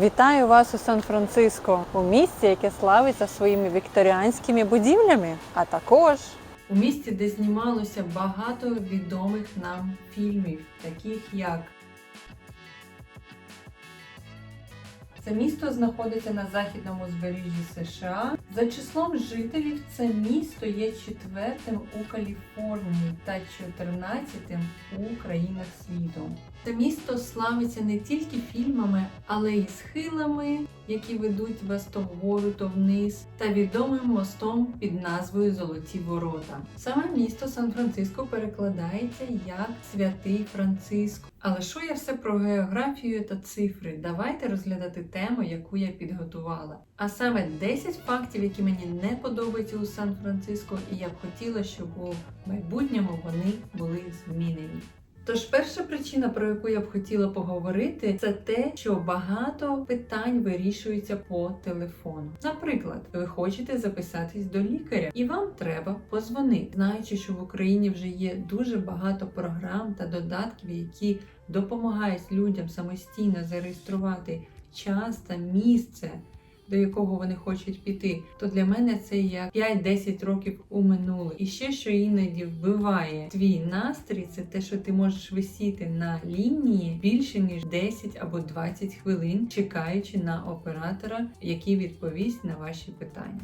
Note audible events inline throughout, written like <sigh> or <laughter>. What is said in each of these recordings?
Вітаю вас у Сан-Франциско, у місті, яке славиться своїми вікторіанськими будівлями, а також у місті, де знімалося багато відомих нам фільмів, таких як Це місто знаходиться на західному збережжі США. За числом жителів це місто є четвертим у Каліфорнії та 14-тим у країнах світу. Це місто славиться не тільки фільмами, але й схилами, які ведуть вас то вгору, то вниз, та відомим мостом під назвою Золоті Ворота. Саме місто Сан-Франциско перекладається як Святий Франциско. Але що я все про географію та цифри? Давайте розглядати тему, яку я підготувала. А саме 10 фактів, які мені не подобаються у Сан-Франциско, і я б хотіла, щоб у майбутньому вони були змінені. Тож перша причина, про яку я б хотіла поговорити, це те, що багато питань вирішується по телефону. Наприклад, ви хочете записатись до лікаря, і вам треба позвонити, знаючи, що в Україні вже є дуже багато програм та додатків, які допомагають людям самостійно зареєструвати час та місце. До якого вони хочуть піти, то для мене це як 5-10 років у минуле. І ще що іноді вбиває твій настрій, це те, що ти можеш висіти на лінії більше ніж 10 або 20 хвилин, чекаючи на оператора, який відповість на ваші питання.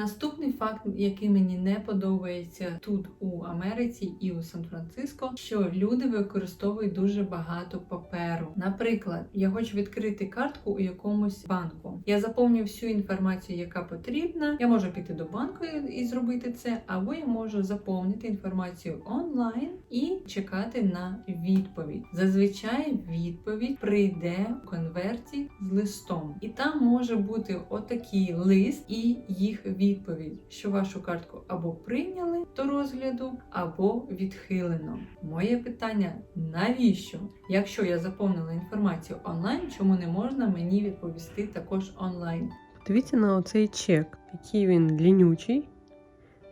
Наступний факт, який мені не подобається тут у Америці і у Сан-Франциско, що люди використовують дуже багато паперу. Наприклад, я хочу відкрити картку у якомусь банку. Я заповню всю інформацію, яка потрібна. Я можу піти до банку і зробити це, або я можу заповнити інформацію онлайн і чекати на відповідь. Зазвичай відповідь прийде в конверті з листом, і там може бути отакий лист і їх відповідь, що вашу картку або прийняли до розгляду, або відхилено. Моє питання: навіщо? Якщо я заповнила інформацію онлайн, чому не можна мені відповісти також онлайн? Дивіться на оцей чек, який він лінючий.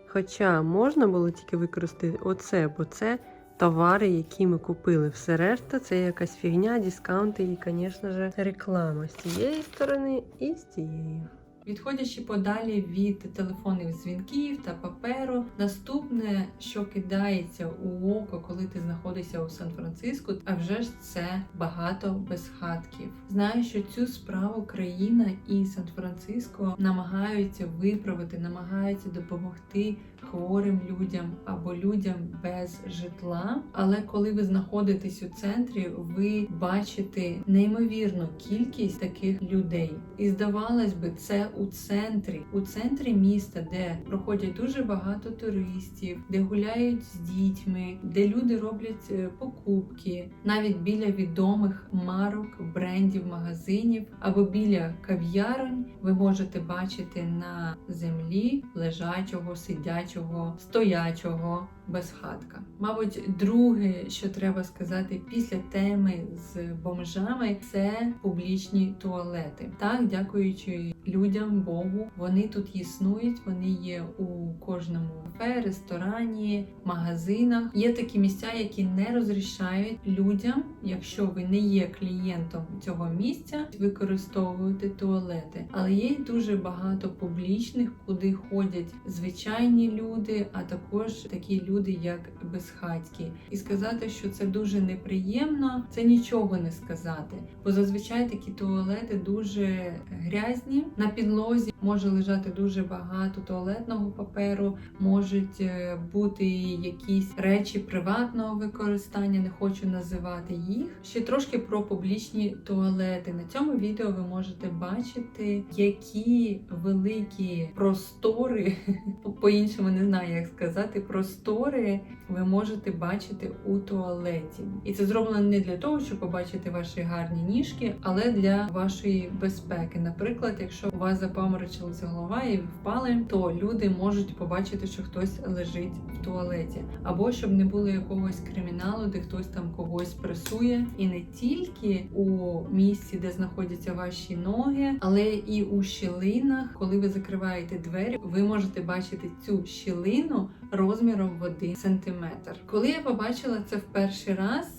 Хоча можна було тільки використати оце, бо це товари, які ми купили. Все решта це якась фігня, дискаунти і, звісно ж, реклама з цієї сторони і з цієї. Відходячи подалі від телефонних дзвінків та паперу, наступне, що кидається у око, коли ти знаходишся у Сан-Франциско, а вже ж це багато безхатків. Знаю, що цю справу країна і Сан-Франциско намагаються виправити, намагаються допомогти хворим людям або людям без житла. Але коли ви знаходитесь у центрі, ви бачите неймовірну кількість таких людей. І здавалось би, це у центрі, у центрі міста, де проходять дуже багато туристів, де гуляють з дітьми, де люди роблять е, покупки, навіть біля відомих марок, брендів, магазинів або біля кав'ярень ви можете бачити на землі лежачого, сидячого, стоячого безхатка. Мабуть, друге, що треба сказати після теми з бомжами, це публічні туалети. Так, дякуючи людям, Богу, вони тут існують, вони є у кожному кафе, ресторані, магазинах. Є такі місця, які не розрішають людям, якщо ви не є клієнтом цього місця, використовувати туалети. Але є дуже багато публічних, куди ходять звичайні люди, а також такі люди, як безхатькі. І сказати, що це дуже неприємно, це нічого не сказати. Бо зазвичай такі туалети дуже грязні. На підлозі може лежати дуже багато туалетного паперу, можуть е, бути якісь речі приватного використання, не хочу називати їх. Ще трошки про публічні туалети. На цьому відео ви можете бачити, які великі простори, <laughs> по-іншому не знаю, як сказати, простори ви можете бачити у туалеті. І це зроблено не для того, щоб побачити ваші гарні ніжки, але для вашої безпеки. Наприклад, якщо у вас запаморочилася голова і впали, то люди можуть побачити, що хтось лежить в туалеті, або щоб не було якогось криміналу, де хтось там когось пресує, і не тільки у місці, де знаходяться ваші ноги, але і у щілинах, коли ви закриваєте двері, ви можете бачити цю щілину розміром в один сантиметр. Коли я побачила це в перший раз,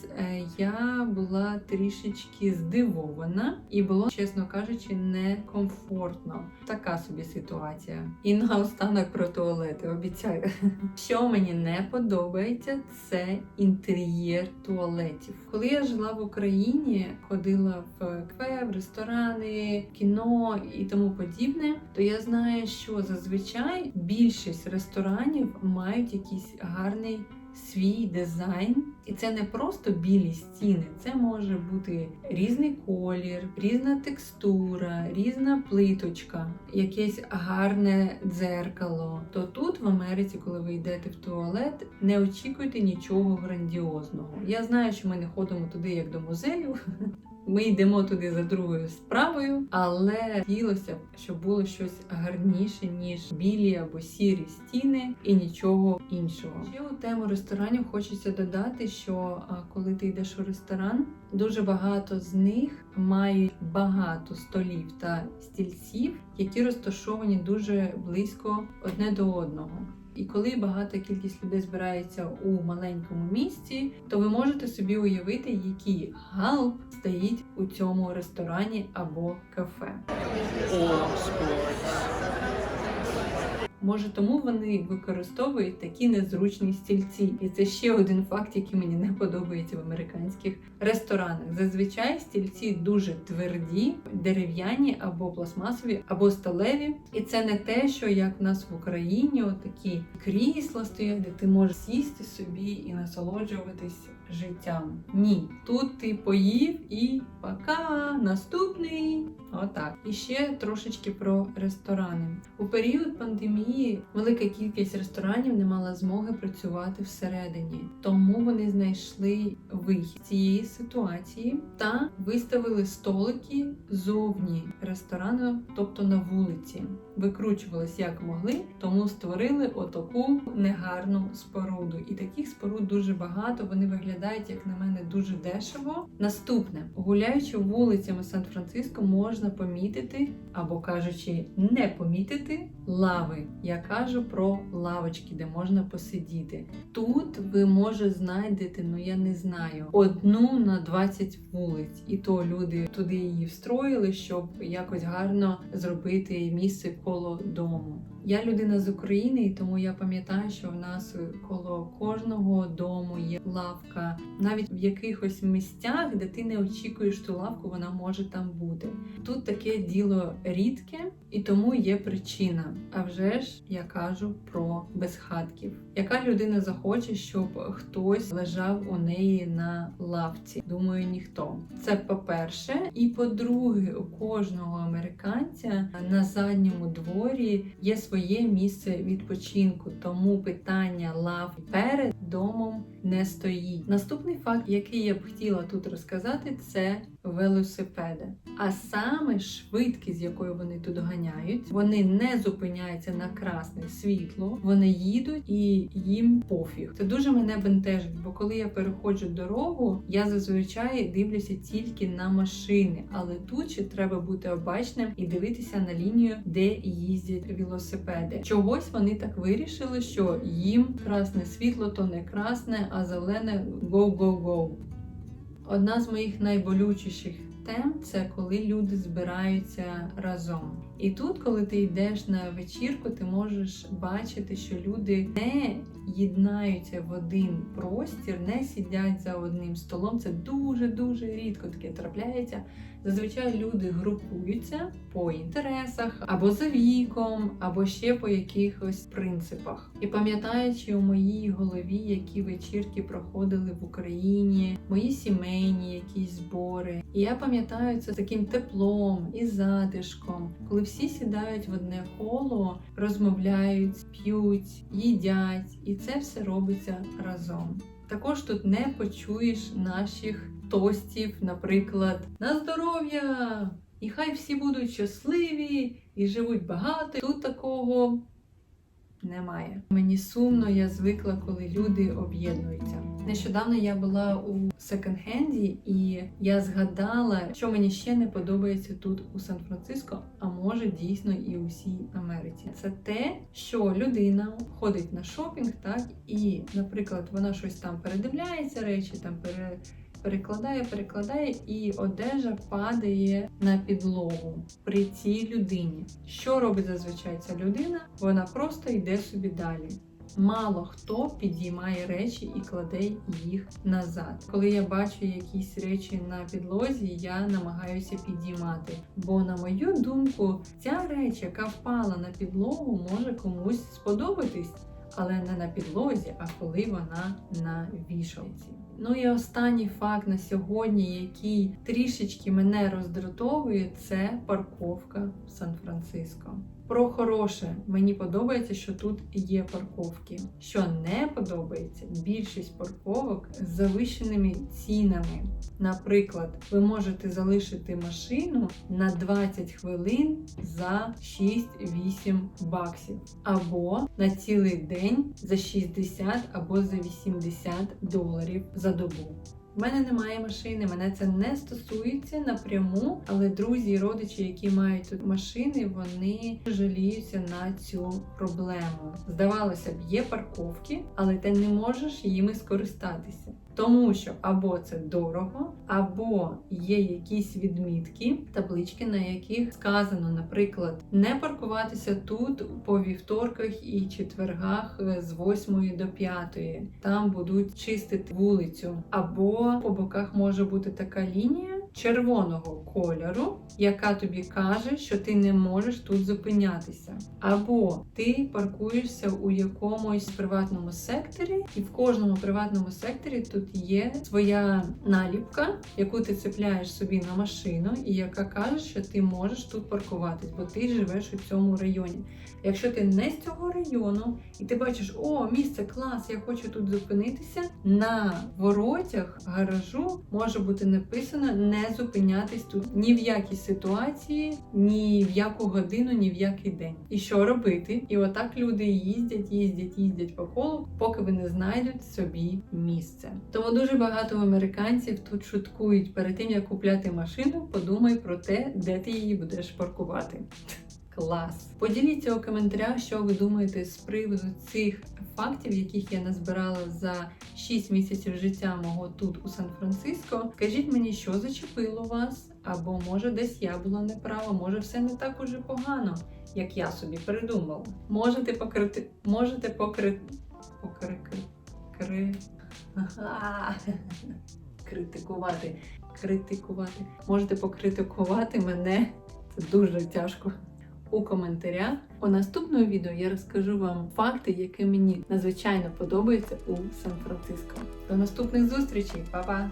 я була трішечки здивована і було, чесно кажучи, некомфортно. Така собі ситуація. І наостанок про туалети обіцяю. <laughs> Що мені не подобається, це інтер'єр туалетів. Коли я жила в Україні, ходила в кафе, в ресторани, кіно і тому подібне, то я знаю, що зазвичай більшість ресторанів мають якийсь гарний свій дизайн, і це не просто білі стіни, це може бути різний колір, різна текстура, різна плиточка, якесь гарне дзеркало. То тут в Америці, коли ви йдете в туалет, не очікуйте нічого грандіозного. Я знаю, що ми не ходимо туди як до музею. Ми йдемо туди за другою справою, але хотілося б, щоб було щось гарніше, ніж білі або сірі стіни і нічого іншого. Ще у тему ресторанів хочеться додати, що коли ти йдеш у ресторан, дуже багато з них мають багато столів та стільців, які розташовані дуже близько одне до одного. І коли багата кількість людей збирається у маленькому місці, то ви можете собі уявити, який галп стоїть у цьому ресторані або кафе. Може, тому вони використовують такі незручні стільці, і це ще один факт, який мені не подобається в американських ресторанах. Зазвичай стільці дуже тверді, дерев'яні або пластмасові, або сталеві. І це не те, що як в нас в Україні, отакі крісла стоять, де ти можеш сісти собі і насолоджуватись життям. Ні, тут ти поїв і пока, наступний. Отак. І ще трошечки про ресторани. У період пандемії велика кількість ресторанів не мала змоги працювати всередині, тому вони знайшли вихід цієї ситуації та виставили столики зовні ресторану, тобто на вулиці. Викручувались як могли, тому створили отаку негарну споруду. І таких споруд дуже багато. Вони виглядають, як на мене, дуже дешево. Наступне, гуляючи вулицями Сан-Франциско, можна помітити, або кажучи, не помітити лави. Я кажу про лавочки, де можна посидіти. Тут ви може знайдете, ну я не знаю, одну на 20 вулиць, і то люди туди її встроїли, щоб якось гарно зробити місце коло дому. Я людина з України, і тому я пам'ятаю, що в нас коло кожного дому є лавка, навіть в якихось місцях, де ти не очікуєш ту лавку, вона може там бути. Тут таке діло рідке, і тому є причина. А вже ж я кажу про безхатків. Яка людина захоче, щоб хтось лежав у неї на лавці? Думаю, ніхто. Це по-перше, і по-друге, у кожного американця на задньому дворі є своє місце відпочинку, тому питання лав перед домом не стоїть. Наступний факт, який я б хотіла тут розказати, це велосипеди. А саме швидкість, з якою вони тут ганяють, вони не зупиняються на красне світло, вони їдуть і їм пофіг. Це дуже мене бентежить, бо коли я переходжу дорогу, я зазвичай дивлюся тільки на машини, але тут ще треба бути обачним і дивитися на лінію, де їздять велосипеди. Чогось вони так вирішили, що їм красне світло то не красне, а зелене go-go-go. Одна з моїх найболючіших тем це коли люди збираються разом. І тут, коли ти йдеш на вечірку, ти можеш бачити, що люди не єднаються в один простір, не сидять за одним столом. Це дуже дуже рідко таке трапляється. Зазвичай люди групуються по інтересах або за віком, або ще по якихось принципах. І пам'ятаючи у моїй голові, які вечірки проходили в Україні, мої сімейні якісь збори. І я пам'ятаю це таким теплом і затишком, коли всі сідають в одне коло, розмовляють, п'ють, їдять, і це все робиться разом. Також тут не почуєш наших тостів, наприклад, на здоров'я! І хай всі будуть щасливі і живуть багато. Тут такого немає. Мені сумно, я звикла, коли люди об'єднуються. Нещодавно я була у секонд-хенді, і я згадала, що мені ще не подобається тут у Сан-Франциско, а може дійсно і у всій Америці. Це те, що людина ходить на шопінг, так і, наприклад, вона щось там передивляється речі, там пере перекладає, перекладає, і одежа падає на підлогу при цій людині. Що робить зазвичай ця людина? Вона просто йде собі далі. Мало хто підіймає речі і кладе їх назад. Коли я бачу якісь речі на підлозі, я намагаюся підіймати. Бо, на мою думку, ця реч, яка впала на підлогу, може комусь сподобатись, але не на підлозі, а коли вона на вішалці. Ну і останній факт на сьогодні, який трішечки мене роздратовує, це парковка в Сан-Франциско. Про хороше мені подобається, що тут є парковки. Що не подобається, більшість парковок з завищеними цінами. Наприклад, ви можете залишити машину на 20 хвилин за 6-8 баксів, або на цілий день за 60 або за 80 доларів за добу. У мене немає машини, мене це не стосується напряму, але друзі і родичі, які мають тут машини, вони жаліються на цю проблему. Здавалося б, є парковки, але ти не можеш їми скористатися. Тому що або це дорого, або є якісь відмітки, таблички, на яких сказано, наприклад, не паркуватися тут по вівторках і четвергах е, з 8 до 5. Там будуть чистити вулицю, або по боках може бути така лінія. Червоного кольору, яка тобі каже, що ти не можеш тут зупинятися, або ти паркуєшся у якомусь приватному секторі, і в кожному приватному секторі тут є своя наліпка, яку ти цепляєш собі на машину, і яка каже, що ти можеш тут паркуватись, бо ти живеш у цьому районі. Якщо ти не з цього району, і ти бачиш, о, місце клас, я хочу тут зупинитися. На воротях гаражу може бути написано не зупинятись тут ні в якій ситуації, ні в яку годину, ні в який день. І що робити? І отак люди їздять, їздять, їздять по колу, поки вони знайдуть собі місце. Тому дуже багато американців тут шуткують перед тим, як купляти машину, подумай про те, де ти її будеш паркувати. Клас! Поділіться у коментарях, що ви думаєте з приводу цих фактів, яких я назбирала за 6 місяців життя мого тут у Сан-Франциско. Скажіть мені, що зачепило вас, або може десь я була неправа, може все не так уже погано, як я собі придумала. Можете покрити, можете покрити, покрити, кри... Критикувати, критикувати. Можете покритикувати мене. Це дуже тяжко у коментарях. У наступному відео я розкажу вам факти, які мені надзвичайно подобаються у Сан-Франциско. До наступних зустрічей, Па-па!